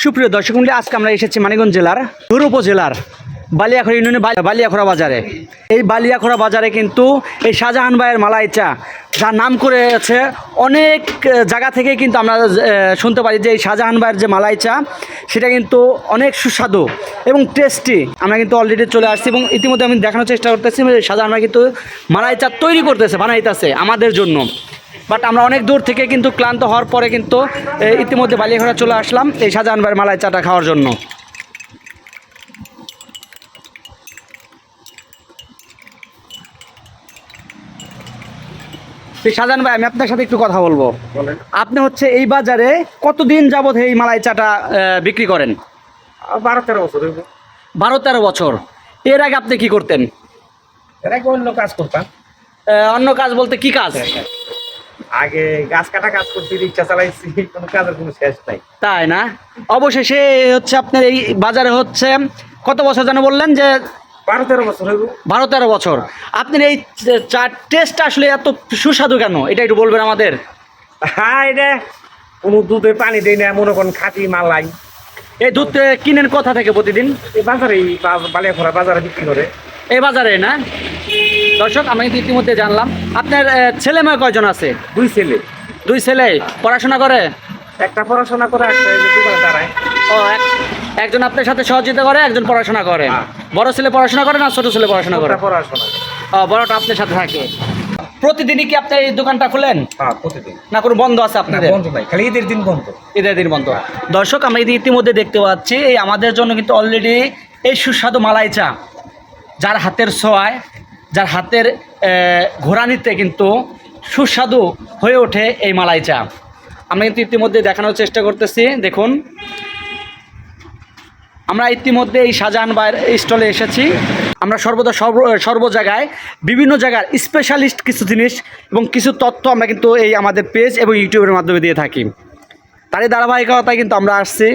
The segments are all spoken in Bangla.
সুপ্রিয় দর্শক মন্ডলী, আজকে আমরা এসেছি মানিকগঞ্জ জেলার ধুর উপজেলার বালিয়াখড়া ইউনিয়নে বালি- বালিয়াখড়া বাজারে। এই বালিয়াখড়া বাজারে কিন্তু এই শাহজাহান ভাইয়ের মালাই চা যার নাম করেছে অনেক জায়গা থেকে কিন্তু আমরা শুনতে পারি যে এই শাহজাহান ভাইয়ের যে মালাই চা সেটা কিন্তু অনেক সুস্বাদু এবং টেস্টি আমরা কিন্তু অলরেডি চলে আসছি এবং ইতিমধ্যে আমি দেখানোর চেষ্টা করতেছি শাহজাহান ভাই কিন্তু মালাই চা তৈরি করতেছে, বানাইতেছে আমাদের জন্য। বাট আমরা অনেক দূর থেকে কিন্তু ক্লান্ত হওয়ার পরে কিন্তু ইতিমধ্যে বালিয়াঘোড়া চলে আসলাম এই শাহজাহান ভাইয়ের মালাই চাটা খাওয়ার জন্য। শাহজাহান ভাই আমি আপনার সাথে একটু কথা বলব। আপনি হচ্ছে এই বাজারে কতদিন যাবত এই মালাই চাটা বিক্রি করেন? বারো তেরো বছর বারো তেরো বছর। এর আগে আপনি কি করতেন? এর আগে অন্য কাজ করতাম। অন্য কাজ বলতে কি কাজ? আগে গাছ কাটা কাজ করছি রিক্সা চালাইছি কোনো কাজের কোনো শেষ নাই। তাই না? অবশেষে হচ্ছে আপনার এই বাজারে হচ্ছে কত বছর যেন বললেন যে বারো তেরো বছর হইব। বারো তেরো বছর। আপনার এই চার টেস্ট আসলে এত সুস্বাদু কেন? এটা একটু বলবেন আমাদের। হ্যাঁ এটা কোনো দুধে পানি দেয় না মনে করেন খাঁটি মালাই। এই দুধ কিনেন কথা থেকে প্রতিদিন? এই বাজারে বালিয়াখোড়া বাজারে বিক্রি করে। এই বাজারে না? দর্শক আমি কিন্তু ইতিমধ্যে জানলাম আপনার ছেলে মেয়ে কয়জন আছে? দুই ছেলে। দুই ছেলে পড়াশোনা করে? একটা পড়াশোনা করে একটা দোকানে দাঁড়ায়। ও একজন আপনার সাথে সহযোগিতা করে একজন পড়াশোনা করে? হ্যাঁ। বড় ছেলে পড়াশোনা করে না ছোট ছেলে পড়াশোনা করে? পড়াশোনা ও, বড়টা আপনার সাথে থাকে। প্রতিদিনই কি আপনি এই দোকানটা খুলেন? হ্যাঁ প্রতিদিন। না কোনো বন্ধ আছে আপনাদের? বন্ধ নাই খালি ঈদের দিন বন্ধ। ঈদের দিন বন্ধ। দর্শক আমরা ইতি- ইতিমধ্যে দেখতে পাচ্ছি এই আমাদের জন্য কিন্তু অলরেডি এই সুস্বাদু মালাই চা যার হাতের ছোঁয়ায় যার হাতের ঘোরানিতে কিন্তু সুস্বাদু হয়ে ওঠে এই মালাই চা। আমরা কিন্তু ইতিমধ্যে দেখানোর চেষ্টা করতেছি, দেখুন। আমরা ইতিমধ্যে এই শাহজাহান ভাইয়ের স্টলে এসেছি। আমরা সর্বদা সর্ব সর্ব জায়গায় বিভিন্ন জায়গার স্পেশালিস্ট কিছু জিনিস এবং কিছু তথ্য আমরা কিন্তু এই আমাদের পেজ এবং ইউটিউবের মাধ্যমে দিয়ে থাকি। তারই ধারাবাহিকতায় কিন্তু আমরা আসছি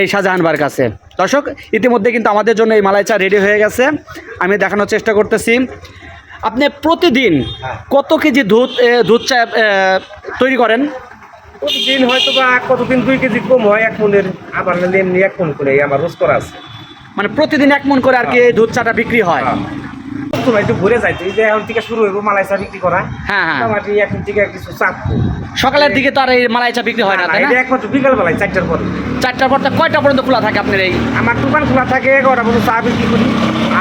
এই শাহজাহানবার কাছে। দর্শক, ইতিমধ্যে কিন্তু আমাদের জন্য এই মালাই চা রেডি হয়ে গেছে। আমি দেখানোর চেষ্টা করতেছি। আপনি প্রতিদিন হ্যাঁ। কত কেজি দুধ দুধ চা তৈরি করেন? প্রতিদিন হয়তো বা কতদিন দুই কেজি কম হয় এক মনের আবার এমনি এক মন করে আমার রোজ করা আছে। মানে প্রতিদিন এক মন করে আর কি দুধ চাটা বিক্রি হয়? ঘুরে যাইতো এই যে এখন থেকে শুরু হইব মালাই চা বিক্রি করা। হ্যাঁ হ্যাঁ। এখন থেকে কিছু চাপবো সকালের দিকে তো আর এই মালাই চা বিক্রি হয় না তাই না? একমাত্র বিকাল বেলায় চারটার পরে। চারটার পর কয়টা পর্যন্ত খোলা থাকে আপনার এই? আমার দোকান খোলা থাকে এগারোটা পর্যন্ত চা বিক্রি করি।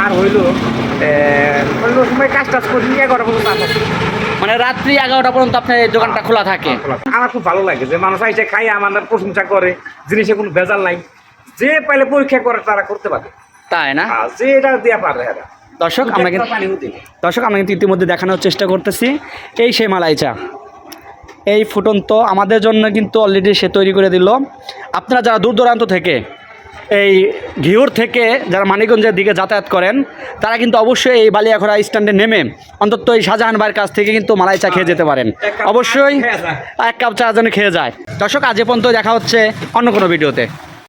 আর হইল অন্য সময় কাজ টাজ করি পর্যন্ত মানে রাত্রি এগারোটা পর্যন্ত আপনার এই দোকানটা খোলা থাকে। আমার খুব ভালো লাগে যে মানুষ আইসে খাই আমার প্রশংসা করে জিনিসে কোনো ভেজাল নাই। যে পাইলে পরীক্ষা করে তারা করতে পারে। তাই না? আর যে এটা দেওয়া পারে এরা দর্শক আমরা কিন্তু পানিও দর্শক আমরা কিন্তু ইতিমধ্যে দেখানোর চেষ্টা করতেছি। এই সেই মালাই চা এই ফুটন্ত আমাদের জন্য কিন্তু অলরেডি সে তৈরি করে দিল। আপনারা যারা দূর দূরান্ত থেকে এই ঘিউর থেকে যারা মানিকগঞ্জের দিকে যাতায়াত করেন তারা কিন্তু অবশ্যই এই বালিয়াখড়া স্ট্যান্ডে নেমে অন্তত এই শাহজাহান ভাইয়ের কাছ থেকে কিন্তু মালাই চা খেয়ে যেতে পারেন। অবশ্যই এক কাপ চা যেন খেয়ে যায়। দর্শক আজ পর্যন্ত দেখা হচ্ছে অন্য কোনো ভিডিওতে।